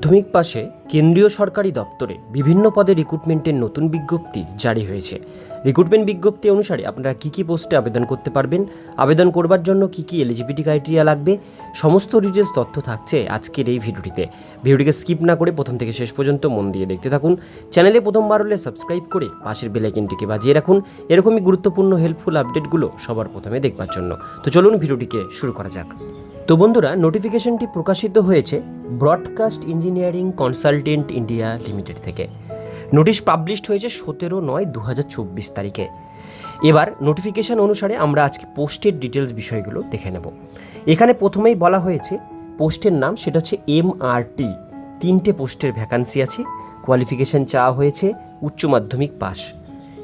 মাধ্যমিক পাশে কেন্দ্রীয় সরকারি দপ্তরে বিভিন্ন পদে রিক্রুটমেন্টের নতুন বিজ্ঞপ্তি জারি হয়েছে। রিক্রুটমেন্ট বিজ্ঞপ্তি অনুসারে আপনারা কী কী পোস্টে আবেদন করতে পারবেন, আবেদন করবার জন্য কী কী এলিজিবিলিটি ক্রাইটেরিয়া লাগবে, সমস্ত ডিটেলস তথ্য থাকছে আজকের এই ভিডিওটিতে। ভিডিওটিকে স্কিপ না করে প্রথম থেকে শেষ পর্যন্ত মন দিয়ে দেখতে থাকুন। চ্যানেলে প্রথমবার হলে সাবস্ক্রাইব করে পাশের বেলাইকিনটিকে বাজিয়ে রাখুন। এরকমই গুরুত্বপূর্ণ হেল্পফুল আপডেটগুলো সবার প্রথমে দেখবার জন্য। তো চলুন ভিডিওটিকে শুরু করা যাক। তো বন্ধুরা নোটিফিকেশনটি প্রকাশিত হয়েছে broadcast engineering consultant India limited থেকে। নোটিশ পাবলিশড হয়েছে সতেরো নয় দু তারিখে। এবার নোটিফিকেশন অনুসারে আমরা আজকে পোস্টের ডিটেলস বিষয়গুলো দেখে নেব। এখানে প্রথমেই বলা হয়েছে পোস্টের নাম সেটা হচ্ছে এম আর টি তিনটে পোস্টের ভ্যাকান্সি আছে কোয়ালিফিকেশন চাওয়া হয়েছে, উচ্চ মাধ্যমিক পাস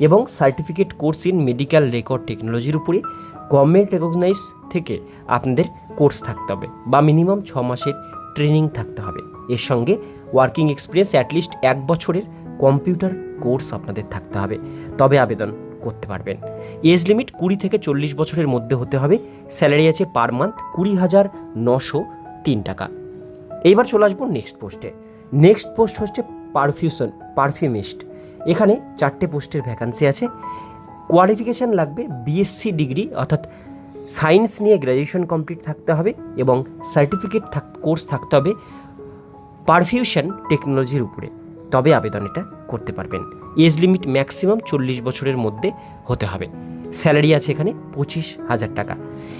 এবং certificate course in medical record টেকনোলজির উপরে গভর্নমেন্ট রেকগনাইজ থেকে আপনাদের কোর্স থাকতে হবে বা মিনিমাম ছ মাসের ট্রেনিং থাকতে হবে। এর সঙ্গে ওয়ার্কিং এক্সপিরিয়েন্স অ্যাটলিস্ট এক বছরের কম্পিউটার কোর্স আপনাদের থাকতে হবে। তবে আবেদন করতে পারবেন। এজ লিমিট কুড়ি থেকে চল্লিশ বছরের মধ্যে হতে হবে। স্যালারি আছে পার মান্থ কুড়ি হাজার নশো তিন টাকা। এইবার চলে আসব নেক্সট পোস্টে। নেক্সট পোস্ট হচ্ছে পারফিউশন, পারফিউমিস্ট। এখানে চারটে পোস্টের ভ্যাকান্সি আছে। কোয়ালিফিকেশান লাগবে বিএসসি ডিগ্রি অর্থাৎ সায়েন্স নিয়ে গ্র্যাজুয়েশন কমপ্লিট থাকতে হবে এবং সার্টিফিকেট থাক কোর্স থাকতে হবে পারফিউশন টেকনোলজির উপরে। তবে আবেদন এটা করতে পারবেন। এজ লিমিট ম্যাক্সিমাম চল্লিশ বছরের মধ্যে হতে হবে। স্যালারি আছে এখানে পঁচিশ হাজার টাকা।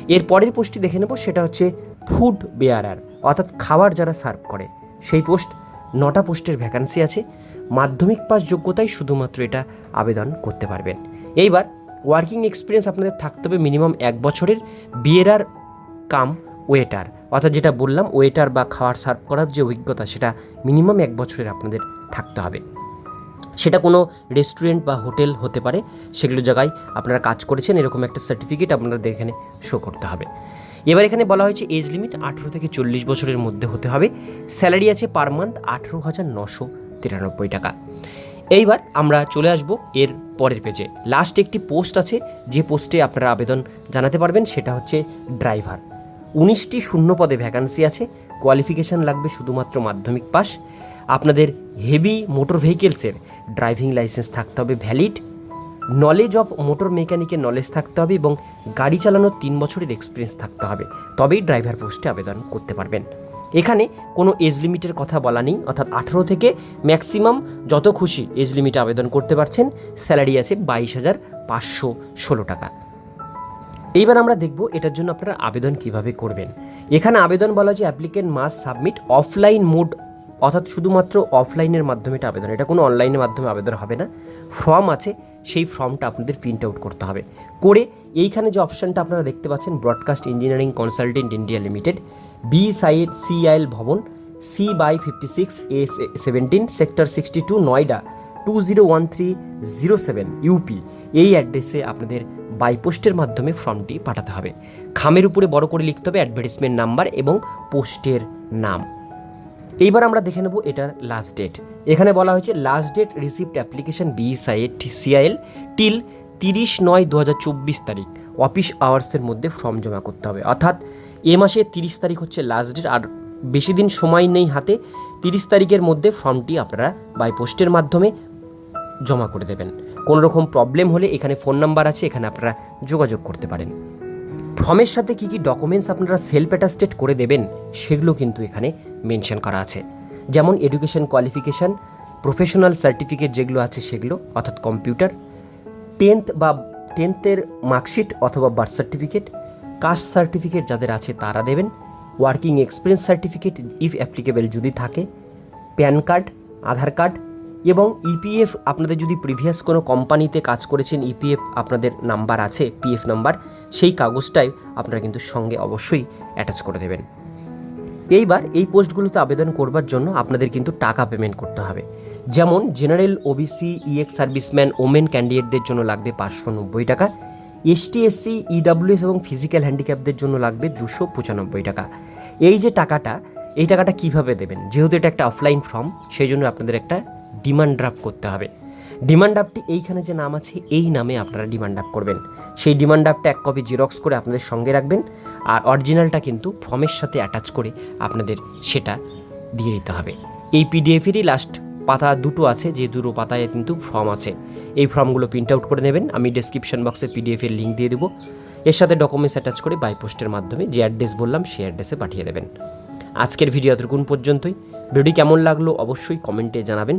এর পরের পোস্টটি দেখে নেব, সেটা হচ্ছে ফুড বেয়ারার অর্থাৎ খাবার যারা সার্ভ করে। সেই পোস্ট নটা পোস্টের ভ্যাকান্সি আছে। মাধ্যমিক পাস যোগ্যতায় শুধুমাত্র এটা আবেদন করতে পারবেন। এইবার ওয়ার্কিং এক্সপিরিয়েন্স আপনাদের থাকতে হবে মিনিমাম এক বছরের বিয়েরার কাম ওয়েটার অর্থাৎ যেটা বললাম ওয়েটার বা খাবার সার্ভ করার যে অভিজ্ঞতা, সেটা মিনিমাম এক বছরের আপনাদের থাকতে হবে। সেটা কোনো রেস্টুরেন্ট বা হোটেল হতে পারে, সেগুলো জায়গায় আপনারা কাজ করেছেন, এরকম একটা সার্টিফিকেট আপনাদের এখানে শো করতে হবে। এবার এখানে বলা হয়েছে এজ লিমিট আঠেরো থেকে চল্লিশ বছরের মধ্যে হতে হবে। স্যালারি আছে পার মান্থ আঠেরো হাজার নশো তিরানব্বই টাকা। এইবার আমরা চলে আসব এর পরের পেজে লাস্ট একটি পোস্ট আছে, যে পোস্টে আপনারা আবেদন জানাতে পারবেন, সেটা হচ্ছে ড্রাইভার উনিশটি শূন্য পদে ভ্যাকান্সি আছে কোয়ালিফিকেশান লাগবে শুধুমাত্র মাধ্যমিক পাস আপনাদের হেভি মোটর ভেহিকেলসের ড্রাইভিং লাইসেন্স থাকতে হবে ভ্যালিড নলেজ অফ মোটর মেকানিকের নলেজ থাকতে হবে এবং গাড়ি চালানোর তিন বছরের এক্সপিরিয়েন্স থাকতে হবে। তবেই ড্রাইভার পোস্টে আবেদন করতে পারবেন। এখানে কোনো এজ লিমিটের কথা বলা নেই, অর্থাৎ আঠেরো থেকে ম্যাক্সিমাম যত খুশি এজ লিমিটে আবেদন করতে পারছেন স্যালারি আছে বাইশ হাজার পাঁচশো ষোলো টাকা। এইবার আমরা দেখব এটার জন্য আপনারা আবেদন কীভাবে করবেন। এখানে আবেদন বলা যে applicant must submit offline mode অর্থাৎ শুধুমাত্র অফলাইনের মাধ্যমে এটা আবেদন। এটা কোনো অনলাইনের মাধ্যমে আবেদন হবে না। ফর্ম আছে সেই ফর্মটা আপনাদের প্রিন্ট আউট করতে হবে। করে এইখানে যে অপশানটা আপনারা দেখতে পাচ্ছেন broadcast engineering consultant India limited B side CIL Bhavan C by fifty six A seventeen sector sixty two Noida two zero one three zero seven UP এই অ্যাড্রেসে আপনাদের বাই পোস্টের মাধ্যমে ফর্মটি পাঠাতে হবে। খামের উপরে বড় করে লিখতে হবে অ্যাডভার্টিসমেন্ট নাম্বার এবং পোস্টের নাম। এইবার আমরা দেখে নেব এটার লাস্ট ডেট এখানে বলা হয়েছে last date receipt application B site CIL till তিরিশ নয় দু তারিখ। অফিস আওয়ার্সের মধ্যে ফর্ম জমা করতে হবে। অর্থাৎ এ মাসের তিরিশ তারিখ হচ্ছে লাস্ট ডেট আর বেশি দিন সময় নেই হাতে, তিরিশ তারিখের মধ্যে ফর্মটি আপনারা বাই পোস্টের মাধ্যমে জমা করে দেবেন। কোনো রকম প্রবলেম হলে এখানে ফোন নাম্বার আছে, এখানে আপনারা যোগাযোগ করতে পারেন। ফর্মের সাথে কী কী ডকুমেন্টস আপনারা সেলফ অ্যাটাস্টেড করে দেবেন, সেগুলো কিন্তু এখানে মেনশন করা আছে। যেমন এডুকেশন কোয়ালিফিকেশান, প্রফেশনাল সার্টিফিকেট যেগুলো আছে সেগুলো, অর্থাৎ কম্পিউটার, টেন্থ বা টেন্থের মার্কশিট অথবা বার্থ সার্টিফিকেট, কাস্ট সার্টিফিকেট যাদের আছে তারা দেবেন, working experience certificate if applicable যদি থাকে, প্যান কার্ড, আধার কার্ড এবং ইপিএফ আপনাদের যদি প্রিভিয়াস কোনো কোম্পানিতে কাজ করেছেন, ইপিএফ আপনাদের নাম্বার আছে, পিএফ নাম্বার, সেই কাগজটাই আপনারা কিন্তু সঙ্গে অবশ্যই অ্যাটাচ করে দেবেন। এইবার এই পোস্টগুলোতে আবেদন করবার জন্য আপনাদের কিন্তু টাকা পেমেন্ট করতে হবে। যেমন general OBC ex serviceman women ক্যান্ডিডেটদের জন্য লাগবে পাঁচশো নব্বই টাকা এসটি এসসি ইডাব্লিউএস এবং ফিজিক্যাল হ্যান্ডিক্যাপদের জন্য লাগবে দুশো পঁচানব্বই টাকা। এই যে টাকাটা, এই টাকাটা কীভাবে দেবেন? যেহেতু এটা একটা অফলাইন ফর্ম সেই জন্য আপনাদের একটা ডিমান্ড ড্রাফট করতে হবে। ডিমান্ড ড্রাফটটি এইখানে যে নাম আছে, এই নামে আপনারা ডিমান্ড ড্রাফট করবেন। সেই ডিমান্ড ড্রাফটটা এক কপি জেরক্স করে আপনাদের সঙ্গে রাখবেন। আর অরিজিনালটা কিন্তু ফর্মের সাথে অ্যাটাচ করে আপনাদের সেটা দিয়ে দিতে হবে। এই পিডিএফেরই লাস্ট পাতা দুটো আছে, যে দুটো পাতায় কিন্তু ফর্ম আছে। এই ফর্মগুলো প্রিন্ট আউট করে নেবেন। আমি ডেসক্রিপশন বক্সে পিডিএফের লিঙ্ক দিয়ে দেবো। এর সাথে ডকুমেন্টস অ্যাটাচ করে বাই পোস্টের মাধ্যমে যে অ্যাড্রেস বললাম, সেই অ্যাড্রেসে পাঠিয়ে দেবেন। আজকের ভিডিও এতটুকুন পর্যন্তই। ভিডিওটি কেমন লাগল অবশ্যই কমেন্টে জানাবেন।